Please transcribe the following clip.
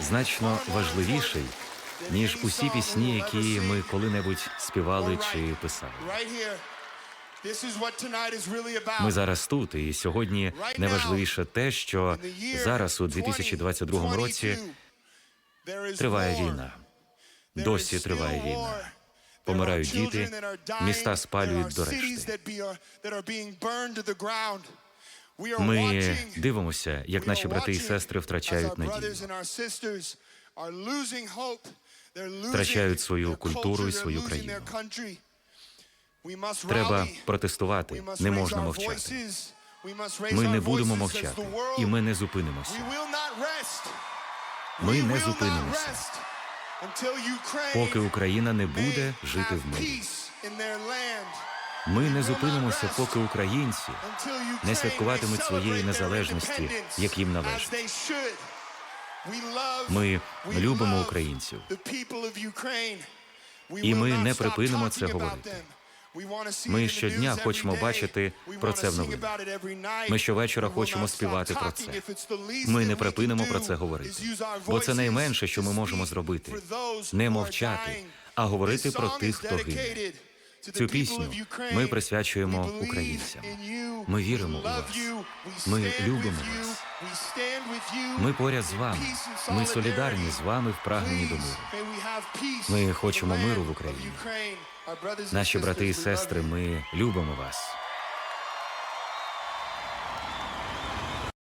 значно важливіший, ніж усі пісні, які ми коли-небудь співали чи писали. Ми зараз тут, і сьогодні найважливіше те, що зараз, у 2022 році, триває війна. Досі триває війна. Помирають діти, міста спалюють до решти. Ми дивимося, як наші брати і сестри втрачають надію, втрачають свою культуру і свою країну. Треба протестувати, не можна мовчати. Ми не будемо мовчати, і ми не зупинимося. Ми не зупинимося, поки Україна не буде жити в мирі. Ми не зупинимося, поки українці не святкуватимуть своєї незалежності, як їм належить. Ми любимо українців, і ми не припинимо це говорити. Ми щодня хочемо бачити про це в новинах. Ми щовечора хочемо співати про це. Ми не припинимо про це говорити, бо це найменше, що ми можемо зробити не мовчати, а говорити про тих, хто гине. Цю пісню ми присвячуємо українцям. Ми віримо у вас. Ми любимо вас. Ми поряд з вами. Ми солідарні з вами в прагненні до миру. Ми хочемо миру в Україні. Наші брати і сестри, ми любимо вас.